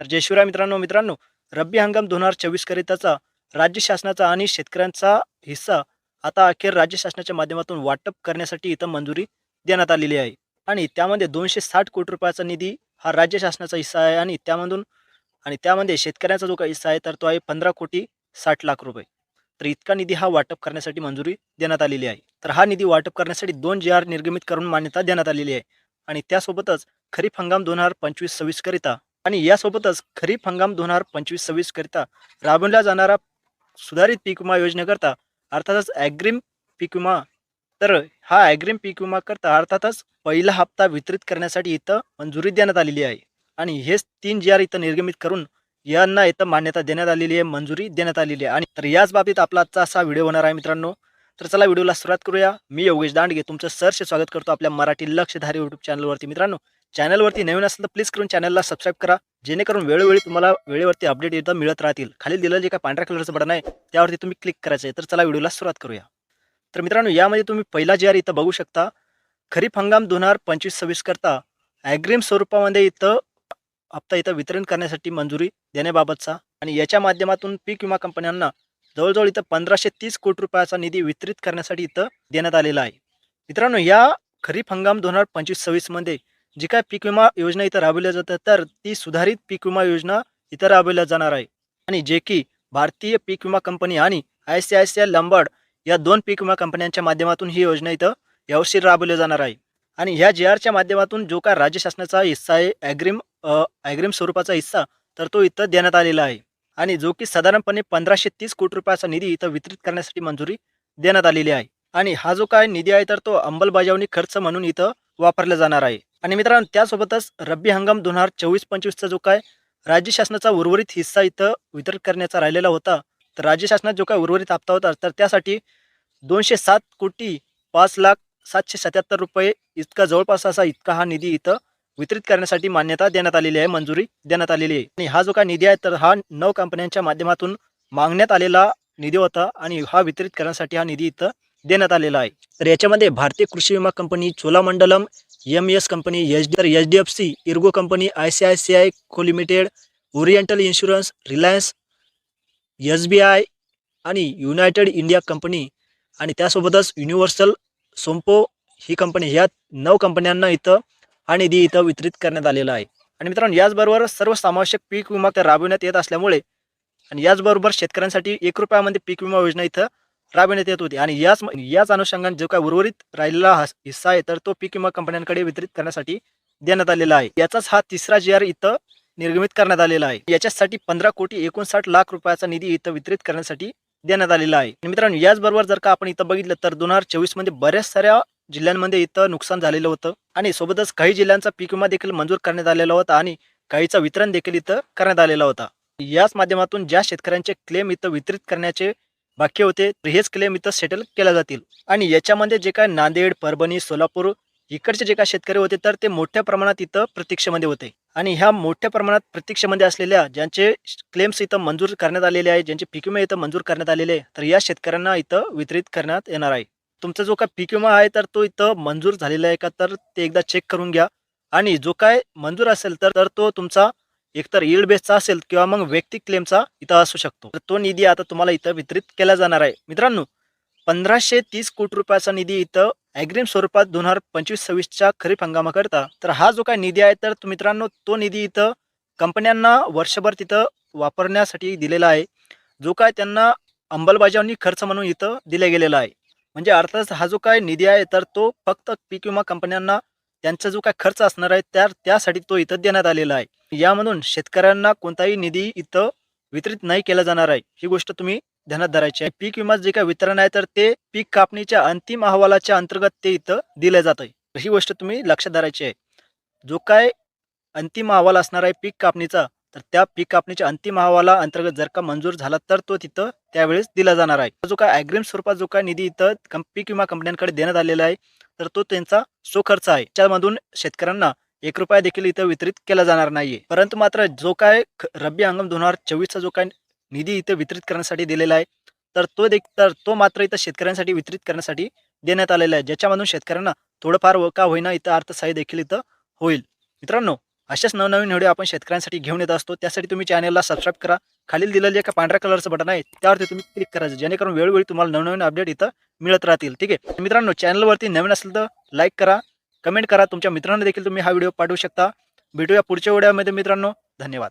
तर जयशिवराय मित्रांनो मित्रांनो रब्बी हंगाम दोन हजार चोवीस करिताचा राज्य शासनाचा आणि शेतकऱ्यांचा हिस्सा आता अखेर राज्य शासनाच्या माध्यमातून वाटप करण्यासाठी इथं मंजुरी देण्यात आलेली आहे. आणि त्यामध्ये दोनशे साठ कोटी रुपयाचा निधी हा राज्य शासनाचा हिस्सा आहे आणि त्यामधून आणि त्यामध्ये शेतकऱ्यांचा जो काही हिस्सा आहे तर तो आहे पंधरा कोटी साठ लाख रुपये. तर इतका निधी हा वाटप करण्यासाठी मंजुरी देण्यात आलेली आहे. तर हा निधी वाटप करण्यासाठी दोन जी आर निर्गमित करून मान्यता देण्यात आलेली आहे. आणि त्यासोबतच खरीप हंगाम दोन हजार पंचवीस सव्वीसकरिता आणि यासोबतच खरीप हंगाम दोन हजार पंचवीस सव्वीस करिता राबवला जाणारा सुधारित पीक विमा योजनेकरता अर्थातच ॲग्रीम पीक विमा. तर हा ॲग्रीम पीक विमा करता अर्थातच पहिला हप्ता वितरित करण्यासाठी इथं मंजुरी देण्यात आलेली आहे. आणि हेच तीन जी आर इथं निर्गमित करून यांना इथं मान्यता देण्यात आलेली आहे मंजुरी देण्यात आलेली आहे. आणि तर याच बाबतीत आपला आजचा असा व्हिडिओ होणार आहे मित्रांनो. तर चला व्हिडिओला सुरुवात करूया. मी योगेश दांडगे तुमचं सरसे स्वागत करतो आपल्या मराठी लक्षधारी युट्यूब चॅनलवरती मित्रांनो. चॅनलवरती नवीन असेल तर प्लीज करून चॅनलला सबस्क्राईब करा. जेणेकरून वेळोवेळी तुम्हाला वेळेवरती अपडेट एकदा मिळत राहतील. खाली दिलं जे काय पांढऱ्या कलरचं बटन आहे त्यावरती तुम्ही क्लिक करायचं आहे. तर चला व्हिडिओला सुरुवात करूया. तर मित्रांनो यामध्ये तुम्ही पहिला जे आर इथं बघू शकता खरीप हंगाम दोन हजार पंचवीस सव्वीस करता ॲग्रीम स्वरूपामध्ये इथं हप्ता इथं वितरण करण्यासाठी मंजुरी देण्याबाबतचा आणि याच्या माध्यमातून पीक विमा कंपन्यांना जवळजवळ इथं पंधराशे तीस कोटी रुपयाचा निधी वितरित करण्यासाठी इथं देण्यात आलेला आहे. मित्रांनो या खरीप हंगाम दोन हजार पंचवीस सव्वीसमध्ये जी काय पीक विमा योजना इथं राबवल्या जातात तर ती सुधारित पीक विमा योजना इथं राबवल्या जाणार आहे. आणि जे की भारतीय पीक विमा कंपनी आणि I C I C I Lombard या दोन पीक विमा कंपन्यांच्या माध्यमातून ही योजना इथं यावर्षी राबवली जाणार आहे. आणि ह्या जी आरच्या माध्यमातून जो काय राज्य शासनाचा हिस्सा आहे ॲग्रीम ॲग्रीम स्वरूपाचा हिस्सा तर तो इथं देण्यात आलेला आहे. आणि जो की साधारणपणे पंधराशे तीस कोटी रुपयाचा निधी इथं वितरित करण्यासाठी मंजुरी देण्यात आलेली आहे. आणि हा जो काय निधी आहे तर तो अंमलबजावणी खर्च म्हणून इथं वापरला जाणार आहे. आणि मित्रांनो त्यासोबतच रब्बी हंगाम दोन हजार चोवीस पंचवीसचा जो काय राज्य शासनाचा उर्वरित हिस्सा इथं वितरित करण्याचा राहिलेला होता तर राज्य शासनात जो काय उर्वरित हप्ता होता तर त्यासाठी दोनशे सात कोटी पाच लाख सातशे सत्याहत्तर रुपये इतका जवळपास असा इतका हा निधी इथं वितरित करण्यासाठी मान्यता देण्यात आलेली आहे मंजुरी देण्यात आलेली आहे. आणि हा जो काय निधी आहे तर हा नऊ कंपन्यांच्या माध्यमातून मागण्यात आलेला निधी होता आणि हा वितरित करण्यासाठी हा निधी इथं देण्यात आलेला आहे. तर याच्यामध्ये भारतीय कृषी विमा company Cholamandalam M S company H D तर H D F C Ergo company I C I C I co limited oriental insurance Reliance S B I आणि युनायटेड इंडिया कंपनी आणि त्यासोबतच युनिव्हर्सल सोम्पो ही company ह्या नऊ कंपन्यांना इथं हा निधी इथं वितरित करण्यात आलेला आहे. आणि मित्रांनो याचबरोबर सर्व समावेशक पीक विमा त्या राबविण्यात येत असल्यामुळे आणि याचबरोबर शेतकऱ्यांसाठी एक रुपयामध्ये पीक विमा योजना इथं राबविण्यात येत होती. आणि याच याच अनुषंगाने जो काय उर्वरित राहिलेला हा हिस्सा आहे तर तो पीक विमा कंपन्यांकडे वितरित करण्यासाठी देण्यात आलेला आहे. याचाच हा तिसरा जी आर इथं निर्गमित करण्यात आलेला आहे. याच्यासाठी पंधरा कोटी एकोणसाठ लाख रुपयाचा निधी इथं वितरित करण्यासाठी देण्यात आलेला आहे. मित्रांनो याचबरोबर जर का आपण इथं बघितलं तर दोन हजार चोवीसमध्ये बऱ्याच साऱ्या जिल्ह्यांमध्ये इथं नुकसान झालेलं होतं. आणि सोबतच काही जिल्ह्यांचा पीक विमा देखील मंजूर करण्यात आलेला होता आणि काहीचा वितरण देखील इथं करण्यात आलेला होता. याच माध्यमातून ज्या शेतकऱ्यांचे क्लेम इथं वितरित करण्याचे बाकी होते तर हेच क्लेम इथं सेटल केल्या जातील. आणि याच्यामध्ये जे काय नांदेड परभणी सोलापूर इकडचे जे काय शेतकरी होते तर ते मोठ्या प्रमाणात इथं प्रतीक्षेमध्ये होते. आणि ह्या मोठ्या प्रमाणात प्रतीक्षेमध्ये असलेल्या ज्यांचे क्लेम्स इथं मंजूर करण्यात आलेले आहे ज्यांचे पीक विमा इथं मंजूर करण्यात आलेले आहे तर या शेतकऱ्यांना इथं वितरित करण्यात येणार आहे. तुमचा जो काय पीक विमा आहे तर तो इथं मंजूर झालेला आहे का तर ते एकदा चेक करून घ्या. आणि जो काय मंजूर असेल तर तर तो तुमचा एकतर यील्ड बेसचा असेल किंवा मग वैयक्तिक क्लेमचा इथं असू शकतो. तर तो निधी आता तुम्हाला इथं वितरित केला जाणार आहे. मित्रांनो पंधराशे तीस कोटी रुपयाचा निधी इथं ॲग्रीम स्वरूपात दोन हजार पंचवीस सव्वीसच्या खरीप हंगामाकरता. तर हा जो काय निधी आहे तर मित्रांनो तो निधी इथं कंपन्यांना वर्षभर तिथं वापरण्यासाठी दिलेला आहे. जो काय त्यांना अंमलबजावणी खर्च म्हणून इथं दिला गेलेला आहे. म्हणजे अर्थात हा जो काय निधी आहे तर तो फक्त पीक विमा कंपन्यांना त्यांचा जो काय खर्च असणार आहे त्या त्यासाठी तो इथं देण्यात आलेला आहे. यामधून शेतकऱ्यांना कोणताही निधी इथं वितरित नाही केला जाणार आहे. ही गोष्ट तुम्ही ध्यानात धरायची आहे. पीक विमा जे काय वितरण आहे तर ते पीक कापणीच्या अंतिम अहवालाच्या अंतर्गत ते इथं दिलं जात आहे. ही गोष्ट तुम्ही लक्षात धरायची आहे. जो काय अंतिम अहवाल असणार आहे पीक कापणीचा तर त्या पीक कापणीच्या अंतिम अहवाला अंतर्गत जर का मंजूर झाला तर तो तिथं त्यावेळेस दिला जाणार आहे. जो काय अग्रिम स्वरूपात जो काय निधी इथं पीक विमा कंपन्यांकडे देण्यात आलेला आहे तर तो त्यांचा स्वखर्च आहे. त्यामधून शेतकऱ्यांना एक रुपया देखील इथं वितरित केला जाणार नाहीये. परंतु मात्र जो काय ख- रब्बी हंगाम दोन हजार चोवीसचा जो काय निधी इथं वितरित करण्यासाठी दिलेला आहे तर तो देख तर तो मात्र इथं शेतकऱ्यांसाठी वितरित करण्यासाठी देण्यात आलेला आहे. ज्याच्यामधून शेतकऱ्यांना थोडंफार व का होईना इथं अर्थसहाय्य देखील इथं होईल. मित्रांनो अशाच नवनवीन व्हिडिओ आपण शेतकऱ्यांसाठी घेऊन येत असतो. त्यासाठी तुम्ही चॅनलला सबस्क्राईब करा. खालील दिलेलं एका पांढऱ्या कलरचं बटन आहे त्यावरती तुम्ही क्लिक करायचं जेणेकरून वेळोवेळी तुम्हाला नवनवीन अपडेट इथं मिळत राहतील ठीक आहे? मित्रांनो चॅनलवरती नवीन असेल तर लाईक करा कमेंट करा तुमच्या मित्रांना देखील तुम्ही हा व्हिडिओ पाठवू शकता. भेटूया पुढच्या व्हिडिओमध्ये मित्रांनो धन्यवाद.